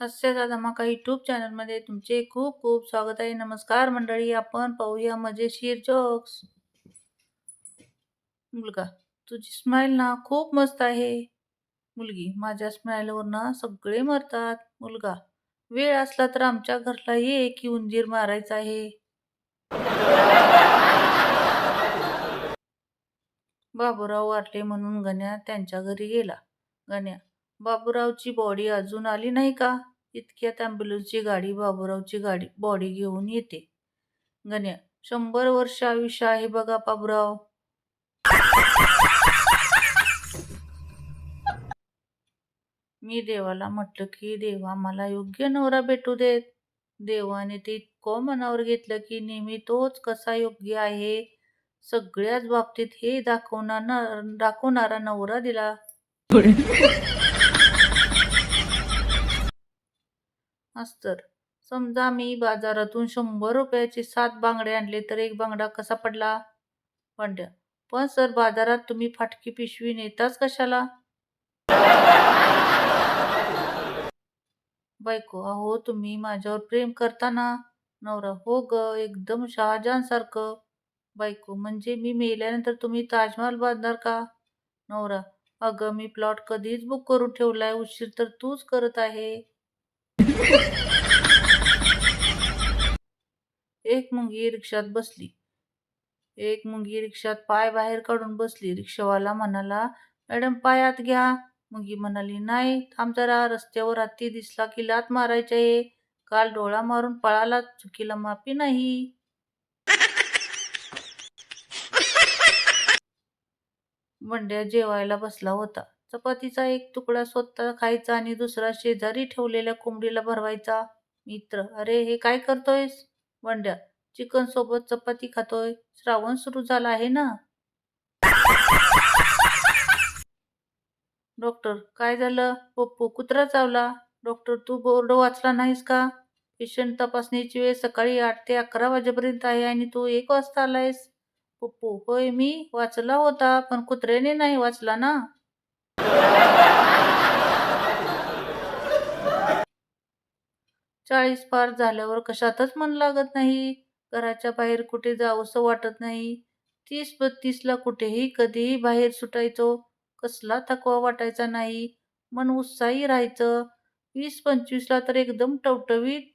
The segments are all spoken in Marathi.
हास्याचा धमाका यूट्यूब चॅनलमध्ये तुमचे खूप खूप स्वागत आहे. नमस्कार मंडळी आपण पाहूया मजेशीर जोक्स मुलगा तुझी स्माईल ना खूप मस्त आहे. मुलगी माझ्या स्माईलवर ना सगळे मरतात. मुलगा वेळ असला तर आमच्या घरला ये की उंदीर मारायचा आहे. बाबूराव वारले म्हणून गण्या त्यांच्या घरी गेला. गण्या बाबूरावची बॉडी अजून आली नाही का? इतक्यात ॲम्ब्युलन्सची गाडी बाबूरावची गाडी बॉडी घेऊन येते. गण्या शंभर वर्ष आयुष्य आहे बघा बाबूराव. मी देवाला म्हटलं की देवा मला योग्य नवरा भेटू देत. देवाने ते इतकं मनावर घेतलं की नेहमी तोच कसा योग्य आहे? सगळ्याच बाबतीत हे दाखवणार दाखवणारा नवरा दिला. मास्तर समजा मी बाजारातून शंभर रुपयाचे सात बांगडे आणले तर एक बांगडा कसा पडला? पंड्या पण सर बाजारात तुम्ही फाटकी पिशवी नेताच कशाला? बायको अहो तुम्ही माझ्यावर प्रेम करता ना नवरा हो ग एकदम शहाजहान सारखं. बायको म्हणजे मी मेल्यानंतर तुम्ही ताजमहाल बांधणार का? नवरा अगं मी प्लॉट कधीच बुक करून ठेवलाय उशीर तर तूच करत आहे. एक मुंगी रिक्षात बसली. एक मुंगी रिक्षात पाय बाहेर काढून बसली. रिक्षावाला म्हणाला मॅडम पायात घ्या. मुंगी म्हणाली नाही थांब जरा रस्त्यावर हत्ती दिसला की लात मारायचे आहे. काल डोळा मारून पळाला चुकीला माफी नाही. बंड्या जेवायला बसला होता. चपातीचा एक तुकडा स्वतः खायचा आणि दुसरा शेजारी ठेवलेल्या कोंबडीला भरवायचा. मित्र अरे हे काय करतोयस? वंड्या चिकन सोबत चपाती खातोय. श्रावण सुरू झाला आहे ना? डॉक्टर काय झालं? पप्पू कुत्रा चावला. डॉक्टर तू बोर्ड वाचला नाहीस का? पेशंट तपासणीची वेळ सकाळी आठ ते अकरा वाजेपर्यंत आहे आणि तू एक वाजता आलायस. पप्पू होय मी वाचला होता पण कुत्र्याने नाही वाचला ना? चाळीस पार झाल्यावर कशातच मन लागत नाही. घराच्या बाहेर कुठे जावंसं वाटत नाही. तीस बत्तीसला कुठेही कधीही बाहेर सुटायचो. कसला थकवा वाटायचा नाही. मन उत्साही राहायचं. वीस पंचवीसला तर एकदम टवटवीत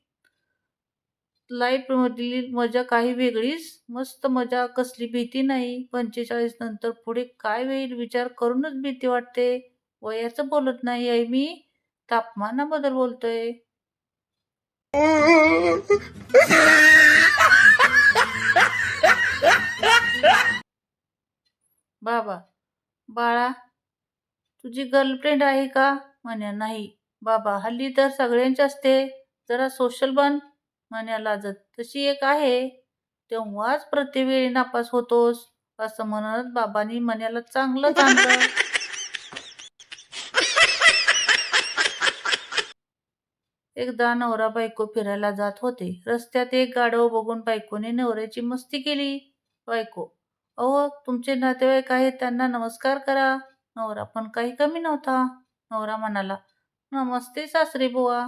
लाईफमधली मजा काही वेगळीच. मस्त मजा कसली भीती नाही. पंचेचाळीस नंतर पुढे काय होईल? विचार करूनच भीती वाटते. वयाचं बोलत नाही आहे मी. तापमानाबद्दल बोलतोय. बाबा बाळा तुझी गर्लफ्रेंड आहे का? म्हणे नाही. बाबा हल्ली तर सगळ्यांची असते. जरा सोशल बन. लाजत तशी एक आहे तेव्हाच प्रतिवेळी नापास होतोस असं म्हणत बाबांनी मण्याला चांगलं चांगलं एकदा नवरा बायको फिरायला जात होते. रस्त्यात एक गाढव बघून बायकोने नवऱ्याची मस्ती केली. बायको अहो तुमचे नातेवाईक आहेत त्यांना नमस्कार करा. नवरा पण काही कमी नव्हता. नवरा म्हणाला नमस्ते सासरे बुवा.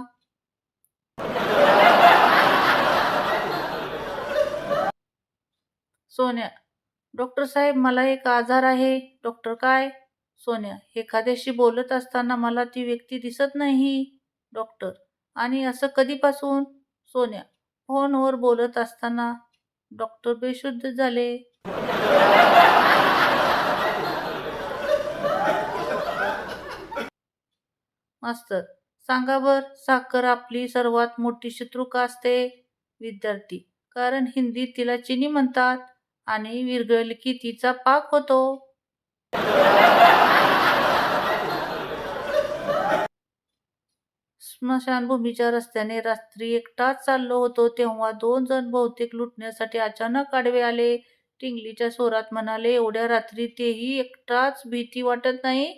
सोन्या डॉक्टर साहेब मला एक आजार आहे. डॉक्टर काय? सोन्या एखाद्याशी बोलत असताना मला ती व्यक्ती दिसत नाही. डॉक्टर आणि असं कधीपासून? सोन्या फोनवर बोलत असताना. डॉक्टर बेशुद्ध झाले. मास्तर सांगा बर साखर आपली सर्वात मोठी शत्रू का असते. विद्यार्थी कारण हिंदीत तिला चिनी म्हणतात. आणि विरघळली की तिचा पाक होतो. स्मशानभूमीच्या रस्त्याने रात्री एकटाच चाललो होतो तेव्हा दोन जण बहुतेक लुटण्यासाठी अचानक आडवे आले. टिंगलीच्या स्वरात म्हणाले एवढ्या रात्री तेही एकटाच भीती वाटत नाही?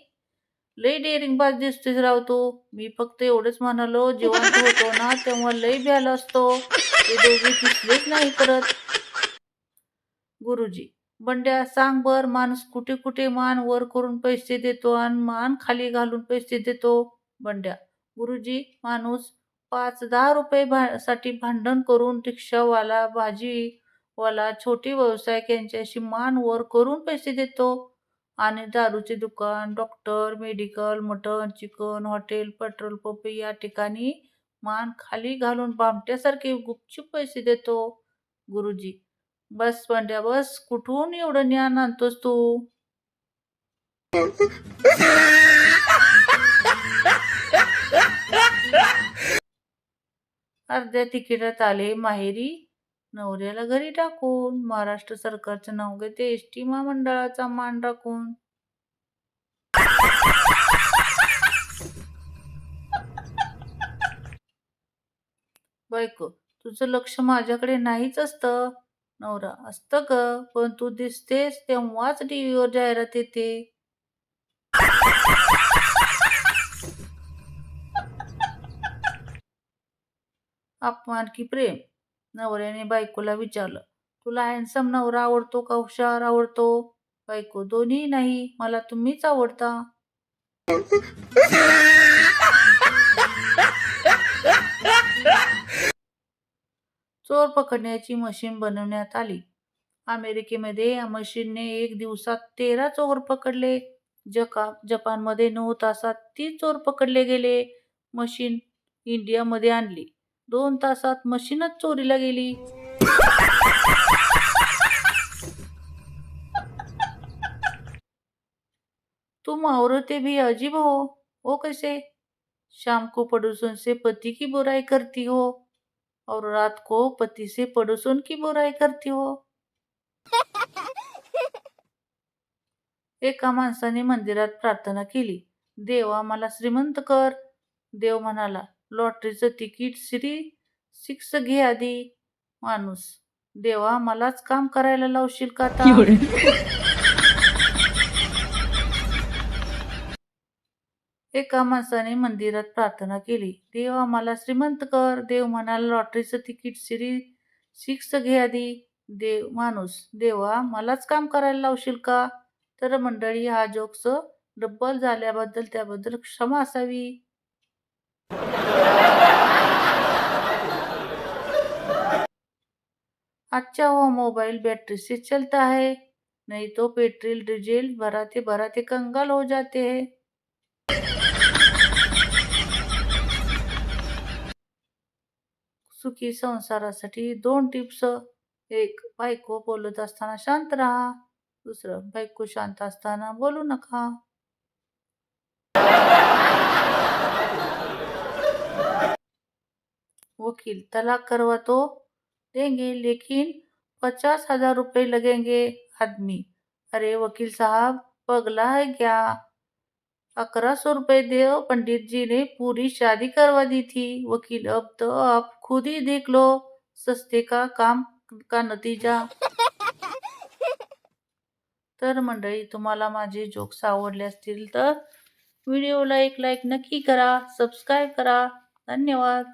लई डेअरिंग बाज दिसतेच राव तू. मी फक्त एवढंच म्हणालो जेवण होतो ना तेव्हा लई भ्याला असतो. ते दोघे दिसलेच नाही करत. गुरुजी. बंड्या सांग बर माणूस कुठे कुठे मान वर करून पैसे देतो आणि मान खाली घालून पैसे देतो? बंड्या. गुरुजी माणूस पाच दहा रुपये भा साठी भांडण करून रिक्षावाला भाजीवाला छोटे व्यावसायिक यांच्याशी मान वर करून पैसे देतो? आणि दारूचे दुकान doctor medical mutton chicken hotel petrol pump या ठिकाणी मान खाली घालून बामट्यासारखे गुपचूप पैसे देतो? गुरुजी बस पांड्या बस. कुठून एवढं ज्ञान आणतोस तू? अर्ध्या तिकिटात आले माहेरी. नवऱ्याला घरी टाकून महाराष्ट्र सरकारचं नाव घेते एस टी महामंडळाचा मान राखून. बायको तुझं लक्ष माझ्याकडे नाहीच असतं. नवरा. असतं ग पण तू दिसतेस तेव्हाच टीव्हीवर जाहिरात येते. अपमान की प्रेम. नवऱ्याने बायकोला विचारलं तुला हॅन्सम नवरा आवडतो का? हुशार आवडतो? बायको दोन्ही नाही मला तुम्हीच आवडता. चोर पकडण्याची मशीन बनवण्यात आली. अमेरिकेमध्ये या मशीनने एक दिवसात तेरा चोर पकडले. जका जपानमध्ये नऊ तासात तीस चोर पकडले गेले. मशीन इंडियामध्ये आणली. दोन तासात मशीनच चोरीला गेली. तुम औरतें भी अजीब हो. हो वो कैसे? शाम को पड़ोसन से पति की बुराई करती हो? और रात को पति से पड़ोसन की बुराई करती हो। एका माणसाने मंदिरात प्रार्थना केली देवा मला श्रीमंत कर. देव म्हणाला लॉटरीचं तिकीट श्री सिक्स घे आधी. माणूस देवा मलाच काम करायला लावशील का एका माणसाने मंदिरात प्रार्थना केली. देवा मला श्रीमंत कर. देव म्हणाला लॉटरीचं तिकीट श्री सिक्स घे आधी. देव माणूस देवा मलाच काम करायला लावशील का? तर मंडळी हा जोक्स डब्बल झाल्याबद्दल त्याबद्दल क्षमा असावी. अच्छा वो हो मोबाइल बैटरी से चलता है नहीं तो पेट्रोल डीजल भराते भराते कंगाल हो जाते. हैं सुखी संसारासाठी दोन टिप्स एक बायको बोलत असताना शांत राहा. दुसरं बायको शांत असताना बोलू नका. वकील तलाक करवा तो. देंगे लेकिन पचास हजार रुपये लगेंगे आदमी. अरे वकील साहब पगला है क्या? अकरा सौ रुपये देव पंडित जी ने पूरी शादी करवा दी थी. वकील अब तो आप खुद ही देख लो सस्ते का काम का नतीजा. तर मंडळी तुम्हाला माझे जोक्स आवडले असतील तर व्हिडिओला एक लाईक नक्की करा सबस्क्राईब करा. धन्यवाद.